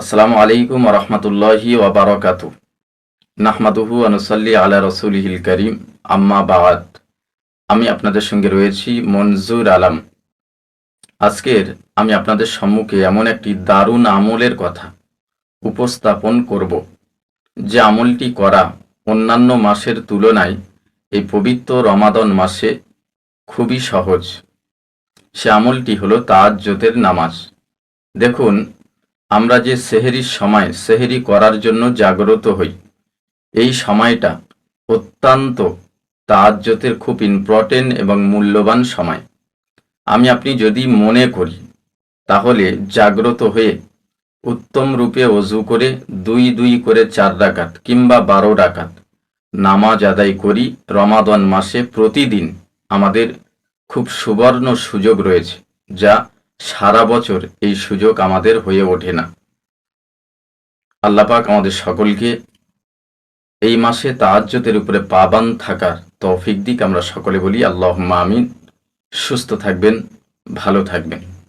আসসালামু আলাইকুম রহমতুল্লাহি ওবরাকাতু নাহমাদুহু আনুসাল্লি আলা রসুলহিল করিম। আম্মা বাদ। আমি আপনাদের সঙ্গে রয়েছি মনজুর আলম। আজকের আমি আপনাদের সম্মুখে এমন একটি দারুণ আমলের কথা উপস্থাপন করব, যে আমলটি করা অন্যান্য মাসের তুলনায় এই পবিত্র রমাদন মাসে খুবই সহজ। সে আমলটি হলো তাজ্জতের নামাজ। দেখুন আমরা যে সেহেরির সময় সেহেরি করার জন্য জাগ্রত হই, এই সময়টা অত্যন্ত তাজ্জতের খুব ইম্পর্টেন্ট এবং মূল্যবান সময়। আমি আপনি যদি মনে করি, তাহলে জাগ্রত হয়ে উত্তম রূপে অজু করে দুই দুই করে চার ডাকাত কিংবা বারো ডাকাত নামাজ আদায় করি। রমাদন মাসে প্রতিদিন আমাদের খুব সুবর্ণ সুযোগ রয়েছে, যা সারা বছর এই সুযোগ আমাদের হয়ে ওঠে না। আল্লাপাক আমাদের সকলকে এই মাসে তাহাজ্যতের উপরে পাবান থাকার তৌফিক দিক আমরা সকলে বলি আল্লাহ আমিন। সুস্থ থাকবেন, ভালো থাকবেন।